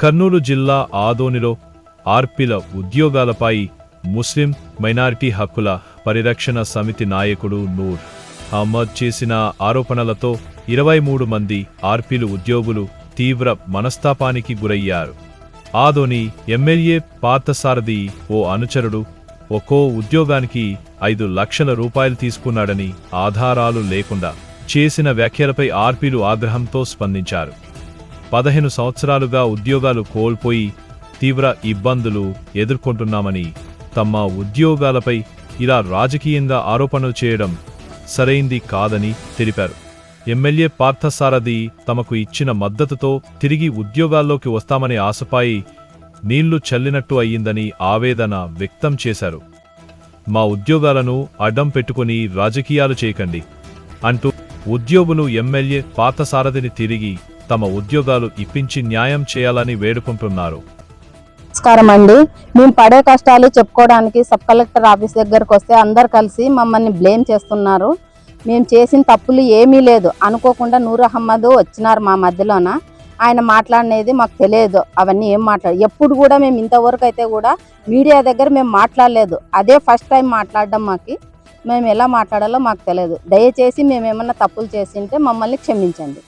కర్నూలు జిల్లా ఆదోనిలో ఆర్పిల ఉద్యోగాలపై ముస్లిం మైనారిటీ హక్కుల పరిరక్షణ సమితి నాయకుడు నూర్. అహ్మద్ చేసిన ఆరోపణలతో ఇరవై మూడు మంది ఆర్పిలు ఉద్యోగులు తీవ్ర మనస్తాపానికి గురయ్యారు. ఆదోని ఎమ్మెల్యే పార్థసారథి ఓ అనుచరుడు ఒక్కో ఉద్యోగానికి ఐదు లక్షల రూపాయలు తీసుకున్నాడని ఆధారాలు లేకుండా చేసిన వ్యాఖ్యలపై ఆర్పీలు ఆగ్రహంతో స్పందించారు. పదిహేను సంవత్సరాలుగా ఉద్యోగాలు కోల్పోయి తీవ్ర ఇబ్బందులు ఎదుర్కొంటున్నామని తమ ఉద్యోగాలపై ఇలా రాజకీయంగా ఆరోపణలు చేయడం సరైంది కాదని తెలిపారు. ఎమ్మెల్యే పార్థసారథి తమకు ఇచ్చిన మద్దతుతో తిరిగి ఉద్యోగాల్లోకి వస్తామని ఆశపాయి నీళ్ళు చల్లినట్టు అయ్యిందని ఆవేదన వ్యక్తం చేశారు. మా ఉద్యోగాలను అడ్డం పెట్టుకుని రాజకీయాలు చేయకండి అంటూ ఉద్యోగులు ఎమ్మెల్యే పార్థసారథిని తిరిగి తమ ఉద్యోగాలు ఇప్పించి న్యాయం చేయాలని వేడుకుంటున్నారు. నమస్కారం అండి. మేము పడే కష్టాలు చెప్పుకోవడానికి సబ్ కలెక్టర్ ఆఫీస్ దగ్గరకు వస్తే అందరు కలిసి మమ్మల్ని బ్లేమ్ చేస్తున్నారు. మేము చేసిన తప్పులు ఏమీ లేదు. అనుకోకుండా నూర్ అహ్మద్ వచ్చినారు మా మధ్యలోన. ఆయన మాట్లాడినది మాకు తెలియదు. అవన్నీ ఏం మాట్లాడు ఎప్పుడు కూడా మేము ఇంతవరకు అయితే కూడా మీడియా దగ్గర మేము మాట్లాడలేదు. అదే ఫస్ట్ టైం మాట్లాడడం మాకు. మేము ఎలా మాట్లాడాలో మాకు తెలియదు. దయచేసి మేము ఏమన్నా తప్పులు చేసింటే మమ్మల్ని క్షమించండి.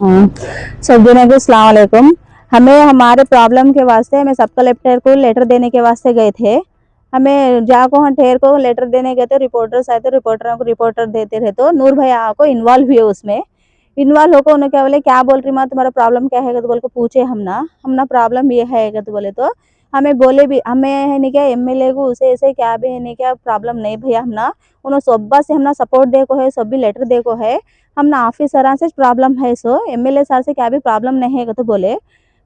सब जने को सलामकुम हमें हमारे प्रॉब्लम के वास्ते, हमें सब कलेक्टर को लेटर देने के वास्ते गए थे। हमें जाको हम ठेर को लेटर देने गए थे रिपोर्टर्स आए थे रिपोर्टरों को रिपोर्टर देते रहे। तो नूर भैया को इन्वॉल्व हुए उसमें। इन्वॉल्व होकर उन्होंने क्या बोले क्या बोल रही, माँ, तुम्हारा प्रॉब्लम क्या है? तो बोल के पूछे हम ना। हम ना प्रॉब्लम ये है तो बोले तो। हमें बोले भी, हमें है नहीं क्या एमएलए को उसे ऐसे क्या भी है नहीं क्या प्रॉब्लम नहीं भैया हमना उन्होंने सोब्बा से हमना सपोर्ट देखो है, सब भी लेटर देखो है हमना ऑफिसर से प्रॉब्लम है सो एमएलए सर से क्या भी प्रॉब्लम नहीं है तो बोले।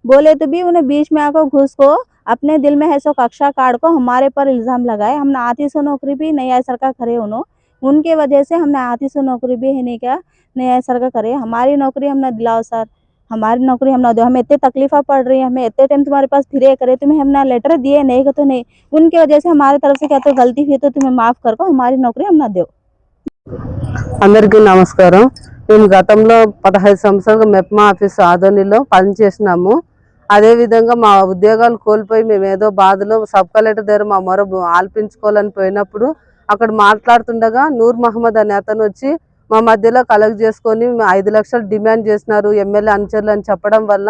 बोले तो भी उन्हें बीच में आकर घुस को, अपने दिल में है सो कक्षा कार्ड को हमारे पर इल्ज़ाम लगाए हमने आती सो नौकरी भी नहीं सर का करे उन्होंने उनके वजह से हमने आती सो नौकरी भी है नहीं क्या नहीं सर का करे, हमारी नौकरी हमने दिलाओ सर हमारी नौकरी हम ना दो हमें इतने तकलीफा पड़ रही है हमें इतने टाइम तुम्हारे पास फिरे करे तुम्हें हमने लेटर दिए नहीं तो नहीं उनकी वजह से हमारी तरफ से क्या तो गलती हुई तो तुम्हें माफ कर को हमारी नौकरी हम ना दो అందరికీ నమస్కారం మేము గతంలో పదహైదు సంవత్సరాలుగా మెప్మా ఆఫీస్ ఆదోనిలో పనిచేసినాము అదేవిధంగా మా ఉద్యోగాలు కోల్పోయి మేము ఏదో బాధలో సబ్ కలెక్టర్ దగ్గర మా మొర ఆల్పించుకోవాలని పోయినప్పుడు అక్కడ మాట్లాడుతుండగా నూర్ మహమ్మద్ అనే అతను వచ్చి మా మధ్యలో కలెక్ట్ చేసుకొని ఐదు లక్షలు డిమాండ్ చేసినారు ఎమ్మెల్యే అనుచరులు అని చెప్పడం వల్ల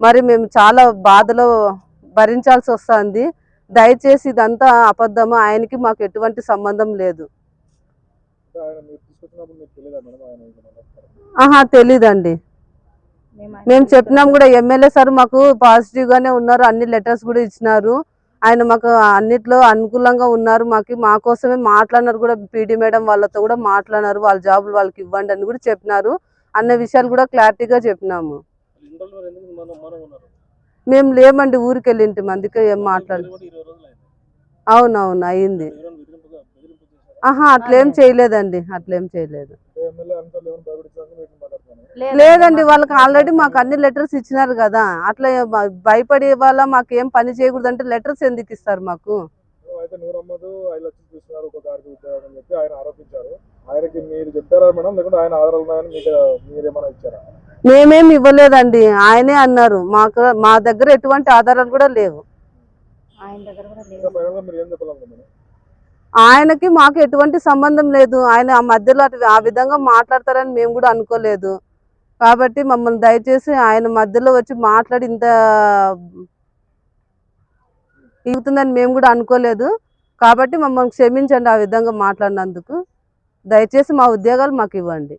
మరి మేము చాలా బాధలో భరించాల్సి వస్తుంది. దయచేసి ఇదంతా అబద్ధము? ఆయనకి మాకు ఎటువంటి సంబంధం లేదు. ఆహా తెలీదండి. మేము చెప్పినాం కూడా ఎమ్మెల్యే సార్ మాకు పాజిటివ్ గానే ఉన్నారు అన్ని లెటర్స్ కూడా ఇచ్చినారు. ఆయన మాకు అన్నిట్లో అనుకూలంగా ఉన్నారు. మాకు మా కోసమే మాట్లాడినారు కూడా పీడీ మేడం వాళ్ళతో కూడా మాట్లాడినారు. వాళ్ళ జాబులు వాళ్ళకి ఇవ్వండి అని కూడా చెప్పినారు. అన్న విషయాలు కూడా క్లారిటీగా చెప్పినాము. మేము లేమండి ఊరికి వెళ్ళింటి అందుకే ఏం మాట్లాడు అవునవును అయింది. ఆహా అట్లేం చేయలేదండి. అట్లేం చేయలేదు. లేదండి వాళ్ళకి ఆల్రెడీ మాకు అన్ని లెటర్స్ ఇచ్చినారు కదా. అట్లా భయపడే వాళ్ళ మాకు ఏం పని చేయకూడదు అంటే లెటర్స్ ఎందుకు ఇస్తారు మాకు? అయితే నూర్ అహ్మద్ ఐదు లక్షలు తీసుకున్నారు ఒక గారికి ఉద్యోగం అని చెప్పి ఆయన ఆరోపించారు. ఆయనకి మీరు చెప్పారా మేడం? లేకుంటే ఆయన ఆధారాలు ఉన్నాయని మీకు మీరేమైనా ఇచ్చారా? మేమేం ఇవ్వలేదండి. ఆయనే అన్నారు. మాకు మా దగ్గర ఎటువంటి ఆధారాలు కూడా లేవు. ఆయనకి మాకు ఎటువంటి సంబంధం లేదు. ఆయన ఆ మధ్యలో ఆ విధంగా మాట్లాడతారని మేము కూడా అనుకోలేదు. కాబట్టి మమ్మల్ని దయచేసి ఆయన మధ్యలో వచ్చి మాట్లాడి ఇంత ఇగుతుందని మేము కూడా అనుకోలేదు. కాబట్టి మమ్మల్ని క్షమించండి ఆ విధంగా మాట్లాడినందుకు. దయచేసి మా ఉద్యోగాలు మాకు ఇవ్వండి.